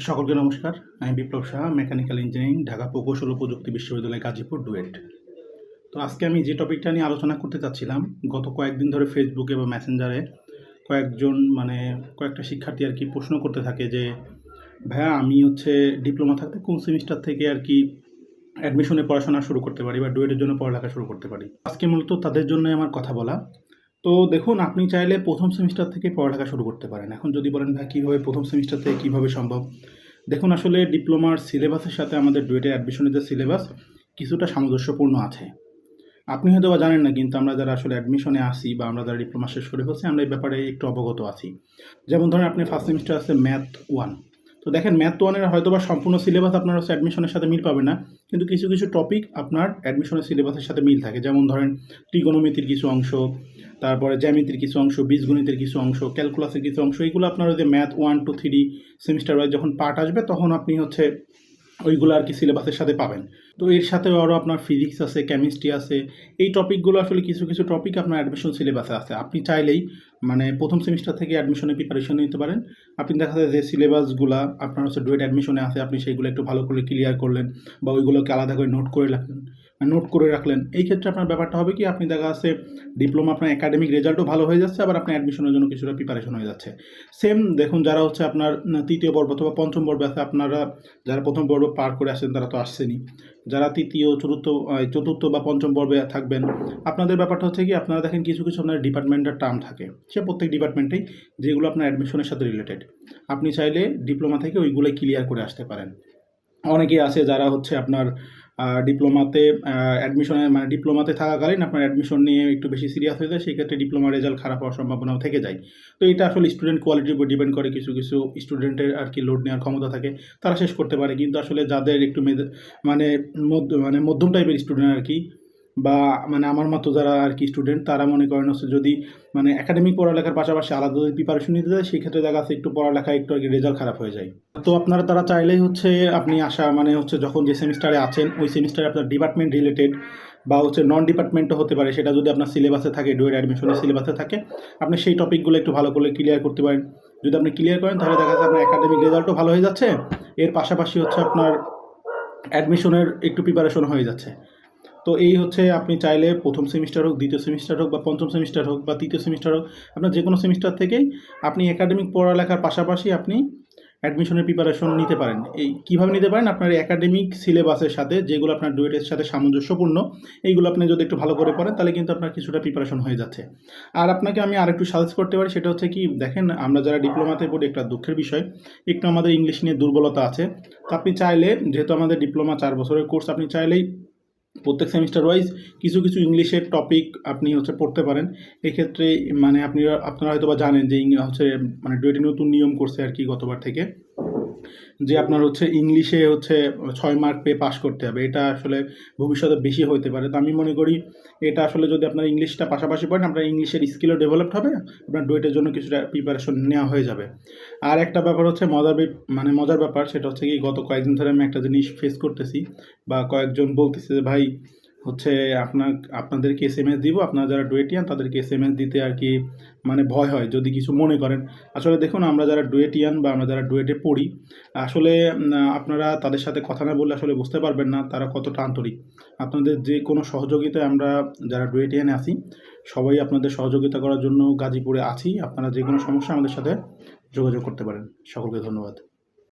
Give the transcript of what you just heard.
সকলকে নমস্কার। আমি বিপ্লব সাহা, মেকানিক্যাল ইঞ্জিনিয়ারিং, ঢাকা প্রকৌশল ও প্রযুক্তি বিশ্ববিদ্যালয়, গাজীপুর ডুয়েট। তো আজকে আমি যে টপিকটা নিয়ে আলোচনা করতে চাচ্ছিলাম, গত কয়েকদিন ধরে ফেসবুকে বা মেসেঞ্জারে কয়েকজন মানে কয়েকটা শিক্ষার্থী আর কি প্রশ্ন করতে থাকে যে, ভাইয়া, আমি হচ্ছে ডিপ্লোমা থাকতে কোন সেমিস্টার থেকে আর কি অ্যাডমিশনে পড়াশোনা শুরু করতে পারি বা ডুয়েটের জন্য পড়ালেখা শুরু করতে পারি? আজকে মূলত তাদের জন্যই আমার কথা বলা। তো দেখুন, আপনি চাইলে প্রথম সেমিস্টার থেকে পড়ালেখা শুরু করতে পারেন। এখন যদি বলেন, ভাই, কীভাবে প্রথম সেমিস্টার থেকে কীভাবে সম্ভব? দেখুন, আসলে ডিপ্লোমার সিলেবাসের সাথে আমাদের ডুয়েটের অ্যাডমিশনের যে সিলেবাস কিছুটা সামঞ্জস্যপূর্ণ আছে। আপনি হয়তো বা জানেন না, কিন্তু আমরা যারা আসলে অ্যাডমিশনে আসি বা আমরা যারা ডিপ্লোমা শেষ করে ফেলছি, আমরা এই ব্যাপারে একটু অবগত আছি। যেমন ধরেন, আপনি ফার্স্ট সেমিস্টার আছে ম্যাথ ওয়ান তো দেখেন ম্যাথ ওয়ানের হয়তো বা সম্পূর্ণ সিলেবাস আপনার হচ্ছে অ্যাডমিশনের সাথে মিল পাবে না, কিন্তু কিছু কিছু টপিক আপনার অ্যাডমিশনের সিলেবাসের সাথে মিল থাকে। যেমন ধরেন ত্রিগোণমিতির কিছু অংশ তারপরে জ্যামিতির কিছু অংশ, বীজগণিতের কিছু অংশ, ক্যালকুলাসের কিছু অংশ এইগুলো আপনার ওই যে math one, two, three, semester wise যখন পার্ট আসবে, তখন আপনি হচ্ছে ওইগুলো আর কি সিলেবাসের সাথে পাবেন। তো এর সাথে আরও আপনার ফিজিক্স আছে কেমিস্ট্রি আছে, এই টপিকগুলো আসলে কিছু কিছু টপিক আপনার অ্যাডমিশন সিলেবাসে আছে। আপনি চাইলেই মানে প্রথম সেমিস্টার থেকে অ্যাডমিশনে প্রিপারেশন নিতে পারেন। আপনি দেখা যায় যে সিলেবাসগুলো আপনার হচ্ছে ডুয়েট অ্যাডমিশনে আছে, আপনি সেইগুলো একটু ভালো করে ক্লিয়ার করলেন বা ওইগুলোকে আলাদা করে নোট করে রাখলেন। নোট করে রাখলেন। এই ক্ষেত্রে আপনার ব্যাপারটা হবে কি, আপনি দেখা যাচ্ছে ডিপ্লোমা আপনার একাডেমিক রেজাল্টও ভালো হয়ে যাচ্ছে, আবার আপনি অ্যাডমিশনের জন্য কিছুটা প্রিপারেশন হয়ে যাচ্ছে। সেম দেখুন, যারা হচ্ছে আপনার তৃতীয় পর্ব অথবা পঞ্চম পর্বে আছে, আপনারা যারা প্রথম পর্ব পার করে আসেন, তারা তো আসছেনই। যারা তৃতীয়, চতুর্থ চতুর্থ বা পঞ্চম পর্বে থাকবেন, আপনাদের ব্যাপারটা হচ্ছে কি, আপনারা দেখেন কিছু কিছু আপনার ডিপার্টমেন্টের টার্ম থাকে। সে প্রত্যেক ডিপার্টমেন্টেই যেগুলো আপনার অ্যাডমিশনের সাথে রিলেটেড আপনি চাইলে ডিপ্লোমা থেকে ওইগুলোই ক্লিয়ার করে আসতে পারেন। অনেকেই আছে যারা হচ্ছে আপনার ডিপ্লোমাতে অ্যাডমিশনে মানে ডিপ্লোমাতে থাকাকালীন আপনার অ্যাডমিশন নিয়ে একটু বেশি সিরিয়াস হয়ে যায়, সেক্ষেত্রে ডিপ্লোমা রেজাল্ট খারাপ হওয়ার সম্ভাবনাও থেকে যায়। তো এটা আসলে স্টুডেন্ট কোয়ালিটির উপর ডিপেন্ড করে, কিছু কিছু স্টুডেন্টের আর কি লোড নেওয়ার ক্ষমতা থাকে, তারা শেষ করতে পারে। কিন্তু আসলে যাদের একটু মানে মানে মধ্যম টাইপের স্টুডেন্ট আর কি বা মানে আমার মতো যারা আর কি স্টুডেন্ট তারা মনে করেন হচ্ছে যদি মানে একাডেমিক পড়ালেখার পাশাপাশি আলাদা যদি প্রিপারেশন নিতে যায় সেই ক্ষেত্রে দেখা যাচ্ছে একটু পড়ালেখা একটু আর কি রেজাল্ট খারাপ হয়ে যায়। তো আপনারা তারা চাইলেই হচ্ছে আপনি আসা মানে হচ্ছে যখন যে সেমিস্টারে আছেন, ওই সেমিস্টারে আপনার ডিপার্টমেন্ট রিলেটেড বা হচ্ছে নন ডিপার্টমেন্টও হতে পারে। সেটা যদি আপনার সিলেবাসে থাকে ডুয়েট অ্যাডমিশনের সিলেবাসে থাকে, আপনি সেই টপিকগুলো একটু ভালো করে ক্লিয়ার করতে পারেন। যদি আপনি ক্লিয়ার করেন, তাহলে দেখা যাচ্ছে আপনার একাডেমিক রেজাল্টও ভালো হয়ে যাচ্ছে। এর পাশাপাশি হচ্ছে আপনার অ্যাডমিশনের একটু প্রিপারেশন হয়ে যাচ্ছে। তো এই হচ্ছে আপনি চাইলে প্রথম সেমিস্টার হোক, দ্বিতীয় সেমিস্টার হোক বা পঞ্চম সেমিস্টার হোক বা তৃতীয় সেমিস্টার হোক, আপনার যে কোনো সেমিস্টার থেকেই আপনি একাডেমিক পড়ালেখার পাশাপাশি আপনি অ্যাডমিশনের প্রিপারেশন নিতে পারেন। এই কীভাবে নিতে পারেন? আপনার একাডেমিক সিলেবাসের সাথে, যেগুলো আপনার ডুয়েটের সাথে সামঞ্জস্যপূর্ণ, এইগুলো আপনি যদি একটু ভালো করে পড়েন, তাহলে কিন্তু আপনার কিছুটা প্রিপারেশন হয়ে যাচ্ছে। আর আপনাকে আমি আরেকটু সাজেস্ট করতে পারি, সেটা হচ্ছে কি, দেখেন, আমরা যারা ডিপ্লোমাতে পড়ি, একটা দুঃখের বিষয়, একটু আমাদের ইংলিশ নিয়ে দুর্বলতা আছে। তো আপনি চাইলে, যেহেতু আমাদের ডিপ্লোমা চার বছরের কোর্স আপনি চাইলেই প্রত্যেক সেমিস্টার ওয়াইজ কিছু কিছু ইংলিশের টপিক আপনি হচ্ছে পড়তে পারেন। এক্ষেত্রে মানে আপনি আপনারা হয়তো বা জানেন যে হচ্ছে মানে ডুয়েটে নতুন নিয়ম করছে আর কি গতবার থেকে। যে আপনার হচ্ছে ইংলিশে হচ্ছে ছয় মার্ক পেয়ে পাশ করতে হবে, এটা আসলে ভবিষ্যতে বেশি হতে পারে। তো আমি মনে করি এটা আসলে যদি আপনার ইংলিশটা পাশাপাশি পড়েন, আপনার ইংলিশের স্কিলও ডেভেলপড হবে, আপনার ডুয়েটের জন্য কিছুটা প্রিপারেশন নেওয়া হয়ে যাবে। আর একটা ব্যাপার হচ্ছে মজার মানে মজার ব্যাপার, সেটা হচ্ছে কি গত কয়েকদিন ধরে আমি একটা জিনিস ফেস করতেছি বা কয়েকজন বলতেছে যে, ভাই হচ্ছে আপনার, আপনাদেরকে এস এম এস দিব। আপনারা যারা ডুয়েটিয়ান তাদেরকে এস এম এস দিতে আর কি মানে ভয় হয়, যদি কিছু মনে করেন। আসলে দেখুন, আমরা যারা ডুয়েটিয়ান বা আমরা যারা ডুয়েটে পড়ি, আসলে আপনারা তাদের সাথে কথা না বললে আসলে বুঝতে পারবেন না তারা কতটা আন্তরিক। আপনাদের যে কোনো সহযোগিতায় আমরা যারা ডুয়েটিয়ানে আছি, সবাই আপনাদের সহযোগিতা করার জন্য গাজীপুরে আছি। আপনারা যে কোনো সমস্যা আমাদের সাথে যোগাযোগ করতে পারেন। সকলকে ধন্যবাদ।